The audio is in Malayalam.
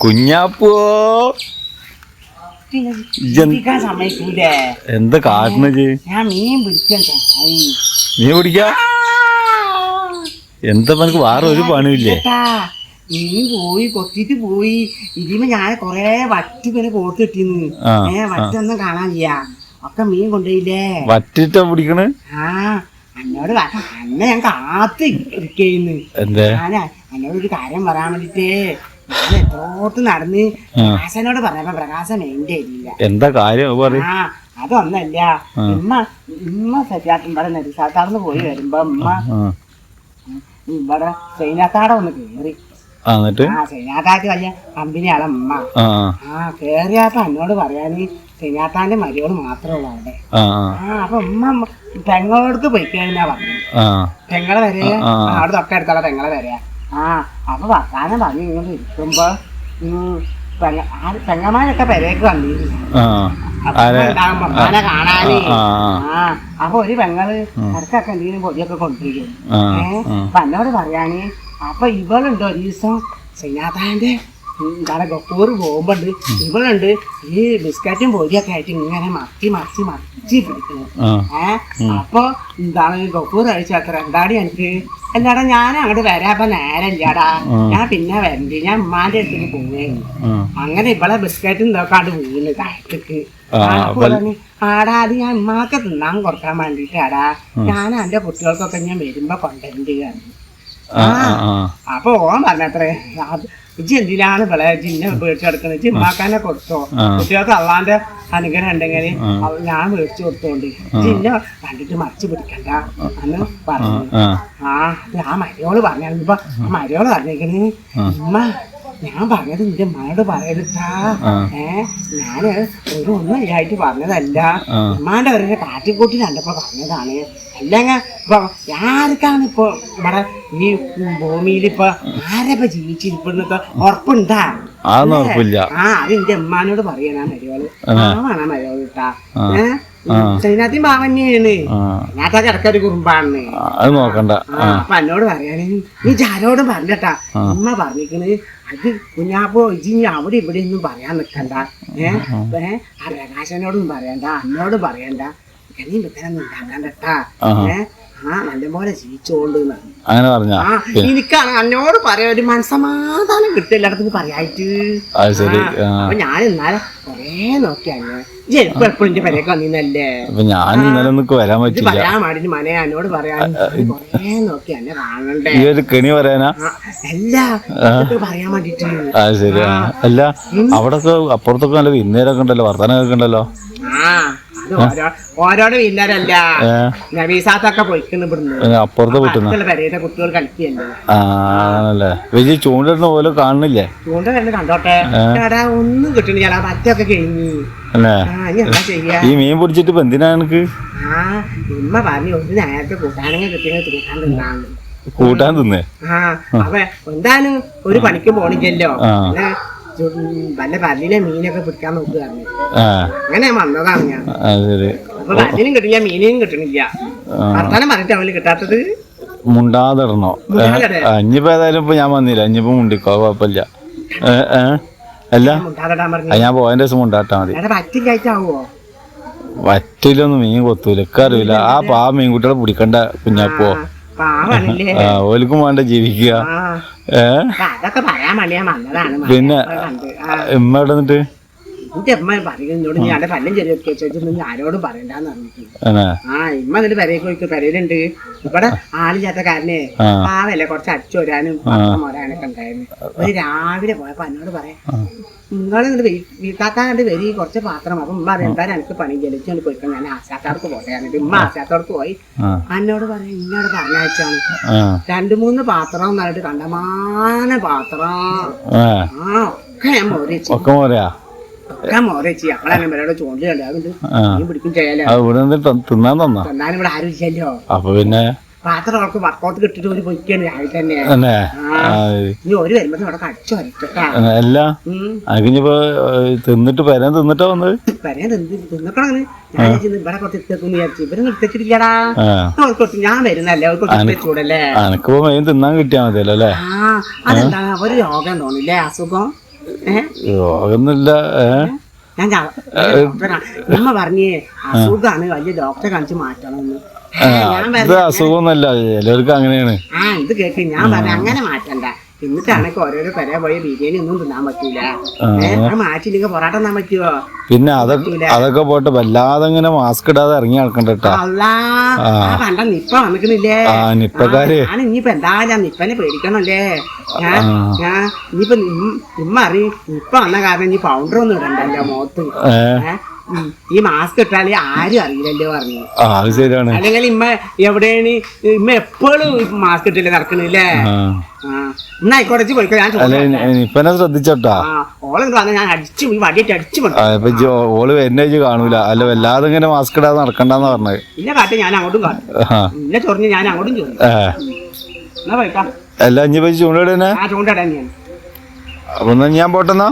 കുഞ്ഞാപ്പോ. എന്താ കാട്ടണ മീൻ പിടിക്കാ? എന്താ നിനക്ക് വേറെ ഒരു പണിയില്ലേ? നീ മീൻ പോയി കൊത്തിട്ട് പോയി. ഇതിമ ഞാൻ കൊറേ വറ്റി പിന്നെ കോർത്ത് കിട്ടിന്ന്. ഏ വറ്റൊന്നും കാണാനില്ല ഒക്കെ മീൻ കൊണ്ടുപോയില്ലേ? വറ്റിട്ടാ പിടിക്കണേ? ആ അന്നോട് അന്ന ഞാൻ കാത്ത് ഇരിക്കുന്നു. എന്നോട് ഒരു കാര്യം പറയാൻ വേണ്ടിട്ടേ ഞാൻ എത്രോട്ട് നടന്ന്. പ്രകാശനോട് പറഞ്ഞപ്പോ പ്രകാശം എന്റെ ഇല്ല എന്താ കാര്യം ആ അതൊന്നല്ല. ഉമ്മ ഉമ്മ സജാത്തും ഇവിടെ നെരിസാത്താർന്ന് പോയി വരുമ്പോ ഉമ്മ ഇവിടെ സൈനാത്താടെ ഒന്ന് കേറി. സൈനാത്താക്ക് വലിയ കമ്പനിയാണ് ഉമ്മ. ആ കേറിയാത്ത കേറിയാപ്പ എന്നോട് പറയാന് സൈനാത്താന്റെ മരിയോട് മാത്രമുള്ള ഉള്ളൂ അവിടെ. ആ അപ്പൊ ഉമ്മ തെങ്ങോടത്ത് പോയി കഴിഞ്ഞാ പറഞ്ഞു പെങ്ങളെ വരെ ആ, ആ. അവിടെ തൊട്ടടുത്തുള്ള പെങ്ങളെ വരെ. ആ അപ്പൊ വർത്താനം പറഞ്ഞു ഇങ്ങനെ ഇരിക്കുമ്പോ ഉം, പെങ്ങ- ആ പെങ്ങന്മാരൊക്കെ പെരേക്ക് വന്നിരുന്നു. ആരെ? കാണാനേ. ആ, അപ്പൊ ഒരു പെങ്ങൾ ഇടക്കൊക്കെ എന്തെങ്കിലും പൊടിയൊക്കെ കൊണ്ടിരിക്കും ആ, ഏ? ആ. അപ്പൊ എന്നോട് പറയാന് അപ്പൊ ഇവളുണ്ട് ഒരു ദിവസം ശ്രീനാഥാന്റെ എന്താണ് പോകുമ്പോണ്ട്. ഇവളുണ്ട് ഈ ബിസ്ക്കറ്റും പൊരിയൊക്കെ ആയിട്ട് ഇങ്ങനെ മത്തി മത്തി മത്തി പിടിക്കുന്നു. അപ്പൊ എന്താണ് ഗപ്പൂർ കഴിച്ചത്ര എന്താടി എനിക്ക്? എന്താടാ ഞാൻ അങ്ങോട്ട് വരാപ്പ നേരം ഇല്ലാടാ. ഞാൻ പിന്നെ വരണ്ടി. ഞാൻ ഉമ്മാന്റെ അടുത്തേക്ക് പോവുകയാണ് അങ്ങനെ ഇവളെ ബിസ്ക്കറ്റും നോക്കാണ്ട് വീണ് താഴത്തേക്ക്. ആടാ അത് ഞാൻ ഉമ്മാക്ക് തിന്നാൻ കൊടുക്കാൻ വേണ്ടിട്ടാടാ ഞാൻ എന്റെ കുട്ടികൾക്കൊക്കെ ഞാൻ വരുമ്പോ കൊണ്ടുവരണ്ടി അപ്പൊ ഓൻ പറഞ്ഞത്രേ ഇജ്ജ് എന്തിനാണ് വിളയ ജിന്നെ മേടിച്ചെടുക്കുന്നത് ഇജ്ജ് ഉമ്മാക്കാനെ കൊടുത്തോ. കുട്ടികൾക്ക് അള്ളാന്റെ അനുഗ്രഹം ഉണ്ടെങ്കിൽ ഞാൻ മേടിച്ചു കൊടുത്തോണ്ട്. ജിന്നെ കണ്ടിട്ട് മറിച്ച് പിടിക്കണ്ട എന്ന് പറഞ്ഞു. ആ ആ. മരിയോൾ പറഞ്ഞു ഇപ്പൊ മരിയോൾ പറഞ്ഞേക്കണേ. ഉമ്മ ഞാൻ പറഞ്ഞത് നിന്റെ ഉമ്മയോട് പറയരുട്ടാ. ഏ ഞാൻ ഒരു ഒന്നും ഇല്ലായിട്ട് പറഞ്ഞതല്ല. ഉമ്മാന്റെ ഒരു കാറ്റിക്കൂട്ടി കണ്ടപ്പോ പറഞ്ഞതാണ്. അല്ലെങ്കിൽ ഇപ്പൊ ആർക്കാണ് ഇപ്പൊ ഇവിടെ ഈ ഭൂമിയിൽ ഇപ്പൊ ആരപ്പ ജീവിച്ചിരിപ്പെടുന്നത് ഉറപ്പുണ്ടാ ആ അത് എന്റെ ഉമ്മാനോട് പറയണ മര്യാദ. ആ മരിയോൾ ഇട്ടാ. ആ. ഏഹ് ചൈനാത്തി പാവന്നെയാണ് തന്നെയാണ്. ഞാത്താ കിടക്കൊരു കുറുമ്പാണ്. അത് നോക്കണ്ട. അപ്പൊ എന്നോട് പറയാന് നീ ജാരോടും പറഞ്ഞട്ടാ. ഉമ്മ പറഞ്ഞിക്കണ് അത് കുഞ്ഞാപ്പോ ഇജി അവിടെ ഇവിടെ ഒന്നും പറയാൻ നിൽക്കണ്ട ഏഹ് ആ പ്രകാശനോടും പറയണ്ട അന്നോടും പറയണ്ട. നീ വിത്തനൊന്നും ഉണ്ടാക്കണ്ടട്ടാ ഏഹ് നല്ലപോലെ ജീവിച്ചോണ്ട്. അങ്ങനെ പറഞ്ഞാ? ആ എനിക്കാണ് എന്നോട് പറയാ ഒരു മനസ്സമാധാനം കിട്ടും എല്ലായിടത്തും പറയായിട്ട് ഞാൻ എന്നാലും കൊറേ നോക്കിയാണ് എപ്പോഴും എന്റെ പെരേക്ക് വന്നിന്നല്ലേ? അപ്പൊ ഞാൻ ഇന്നലെ ഒന്നും വരാൻ പറ്റില്ല പറയാൻ പാടില്ല. മനെ എന്നോട് പറയാൻ. കൊറേ നോക്കി എന്നെ കാണണ്ടേ? ഈ ഒരു കെണി പറയാനാ? അല്ല പറയാൻ വേണ്ടിട്ട്. ആ ശരി. അല്ല അവിടൊക്കെ അപ്പുറത്തൊക്കെ നല്ല വിന്നേരൊക്കെ ഉണ്ടല്ലോ വർത്തനൊക്കെ ഉണ്ടല്ലോ. ആ. ഓരോടെ വീല്ലാരല്ല ഏ. നബീസാത്തൊക്കെ പോയിക്കുന്നു ഇവിടുന്ന്. അപ്പുറത്തെ അടുത്തുള്ള പെരയുടെ കുട്ടികൾ കളിക്കല്ലേ. ആണല്ലേ. വലിയ ചൂണ്ടിടുന്ന പോലെ കാണുന്നില്ലേ? ചൂണ്ട കണ്ട് കണ്ടോട്ടെ എടാ ഒന്നും കിട്ടണില്ല പറ്റൊക്കെ കഴിഞ്ഞു. ഈ മീൻ പിടിച്ചിട്ട് ഇപ്പൊ എന്തിനാ എനിക്ക് ആ ഉമ്മ പറഞ്ഞു ഒരു നേരത്തെ കൂട്ടാണെങ്കിൽ കിട്ടിയെങ്കിൽ കൂട്ടാൻ തിന്നാന്ന്. കൂട്ടാൻ തിന്നേ? ആ അപ്പൊ എന്തായാലും ഒരു പണിക്ക് പോണില്ലല്ലോ. വല്ല പല്ലിനെ മീനൊക്കെ പിടിക്കാൻ നോക്കുകയായിരുന്നു അങ്ങനെ വന്നതാണ് ഞാൻ. അപ്പൊ പല്ലിനും കിട്ടില്ല മീനിനും കിട്ടണില്ല. വർത്താനം പറഞ്ഞിട്ട് അവന് കിട്ടാത്തത്? മുണ്ടാതിടണോ? മുണ്ടാതിടെ. അഞ്ഞിപ്പോ ഏതായാലും ഇപ്പൊ ഞാൻ വന്നില്ല. അഞ്ഞിപ്പ മുണ്ടിക്കോ കുഴപ്പമില്ല. അല്ല. ഞാൻ പോയതിന്റെ ദിവസം മുണ്ടാട്ടാ മതി. വറ്റിലൊന്നും മീൻ കൊത്തൂല. അറിയില്ല ആ പാ മീൻകുട്ടികളെ പിടിക്കണ്ട കുഞ്ഞാപ്പോ. പാവാണല്ലേ വേണ്ട ജീവിക്കുക. അതൊക്കെ പറയാൻ വേണ്ടി ഞാൻ വന്നതാണ് പിന്നെ ഉമ്മ എവിടെ നിന്നിട്ട്? എന്റെ അമ്മ പറയുന്നോട് ഞാൻ പല്ലും ചെറിയ വെച്ചൊന്നും ആരോടും പറയണ്ടെന്ന് പറഞ്ഞിട്ട്. ആ ഇമ്മ എന്നിട്ട് പെരയിൽ പോയി പെരയിലുണ്ട് ഇവിടെ ആളില്ലാത്ത കാരനെ ആ. പാവല്ലേ കുറച്ച് അടിച്ചു വരാനും ഉണ്ടായിരുന്നു. ഒരു രാവിലെ പോയപ്പോ എന്നോട് പറയാം നിങ്ങൾ വീട്ടാത്താൻ കണ്ട് വരി. കുറച്ച് പാത്രം. അപ്പൊ ഉമ്മ അറിയാം എന്തായാലും എനിക്ക് പണി ജലിച്ചു പോയിക്കോ. ഞാൻ ആശാക്കാർക്ക് പോട്ടെ. എന്നിട്ട് ഉമ്മ ആശാക്കാർക്ക് പോയി എന്നോട് പറയാം ഇന്നോട് പറഞ്ഞയച്ചാണ്. രണ്ടു മൂന്ന് പാത്രം എന്നിട്ട് കണ്ടമാന പാത്രം. ആ. ഒക്കെ ഞാൻ മോറിച്ചു ഒക്കെ പോരാ ഒക്കെ മോറിച്ചു അപ്പോഴാണ് ഇവരോട് ചൂണ്ടിലുണ്ട് അതുകൊണ്ട് ആ. നീ പിടിക്കും ചെയ്യാലോ തിന്നാൻ ഇവിടെ ആരും ഇല്ലല്ലോ അപ്പൊ പിന്നെ? പാത്രം വർക്കൗട്ട് കിട്ടിട്ട് ഒരു പൊയ്ക്കാണ് രാവിലെ തന്നെ. തന്നെ ഇനി ഒരു വരുമ്പോ അവിടെ കടിച്ചു വരട്ടാ അല്ല. അതിനിപ്പോ തിന്നിട്ട് പെരൻ തിന്നിട്ടാ വന്നത്? തിന്നിക്കണങ്ങനെ ഞാൻ വിചാരിച്ചു ഇവിടെ കുറച്ച് എത്തിയെന്ന് വിചാരിച്ചു. ഇവരെ നിർത്തിച്ചിട്ടില്ലടാ ആ. അവർക്ക് കുറച്ച് ഞാൻ വരുന്നല്ലേ അവർക്ക് അനക്കിപ്പോ മെയിൻ തിന്നാൻ കിട്ടിയാ മതിയല്ലോ അല്ലേ? ആ അതെന്താ ഒരു രോഗം തോന്നില്ലേ അസുഖം? ഏഹ് രോഗമൊന്നുമില്ല ഏ? ഞാൻ അമ്മ ഉമ്മ പറഞ്ഞേ അസുഖാണ് വലിയ ഡോക്ടറെ കാണിച്ച് മാറ്റണമെന്ന് എന്ന്. ഞാൻ ഇത് പറഞ്ഞു അസുഖമൊന്നുമല്ല ചിലവർക്ക് അങ്ങനെയാണ്. ആ ഇത് കേക്ക് ഞാൻ പറഞ്ഞു അങ്ങനെ മാറ്റണ്ട എന്നിട്ടാണെങ്കിൽ ഓരോരോ പെര പോയ ബിരിയാണി ഒന്നും തിന്നാൻ പറ്റൂല. ആ. അത് മാറ്റില്ലെങ്കിൽ പൊറാട്ട തിന്നാൻ പറ്റുമോ പിന്നെ അതൊക്കെ അതൊക്കെ പോട്ട് വല്ലാതെ ഇങ്ങനെ മാസ്ക് ഇടാതെ ഇറങ്ങി നടക്കണ്ടട്ടാ കണ്ട നിപ്പ വന്നിക്കണില്ലേ? നിപ്പക്കാര്. ഞാൻ ഇനിയിപ്പോ എന്തായാലും നിപ്പനെ പേടിക്കണല്ലേ? ഞാൻ ഞാൻ ഇനിയിപ്പോ നിമ്മ അറിയും നിപ്പ വന്ന കാരണം ഇനി പൗഡർ ഒന്നും ഇടണ്ടല്ലോ മുഖത്ത്. ഈ മാസ്ക് ഇട്ടാൽ ആരും അറിയില്ലല്ലോ പറഞ്ഞു. ആ അത് ശരിയാണ്. അല്ലെങ്കിൽ ഇമ്മ എവിടെയാണ്? ഇമ്മ എപ്പോഴും മാസ്ക് ഇട്ടില്ല നടക്കണില്ലേ ആ. ആ. എന്നാ ആയിക്കോട്ടെ ഇജ്ജ് പോയിക്കോ ഞാൻ അല്ല ചോദിക്കാം. ശ്രദ്ധിച്ചോട്ടാ? വന്നാൽ ഞാൻ അടിച്ചു ഈ വടിയിട്ട് അടിച്ചു ആ, ഇപ്പൊ ഓൾ കാണൂല. അല്ല വല്ലാതെ ഇങ്ങനെ മാസ്ക് ഇടാതെ നടക്കണ്ടെന്ന് പറഞ്ഞത് കാട്ടി ഞാൻ അങ്ങോട്ടും കാട്ടും. ഇന്നെ ചൊറിഞ്ഞ് ഞാൻ അങ്ങോട്ടും ചൊറിഞ്ഞു. എന്നാ പോയിക്കാം. അല്ല ഞാൻ അപ്പൊ ഞാൻ പോട്ടെന്നാ?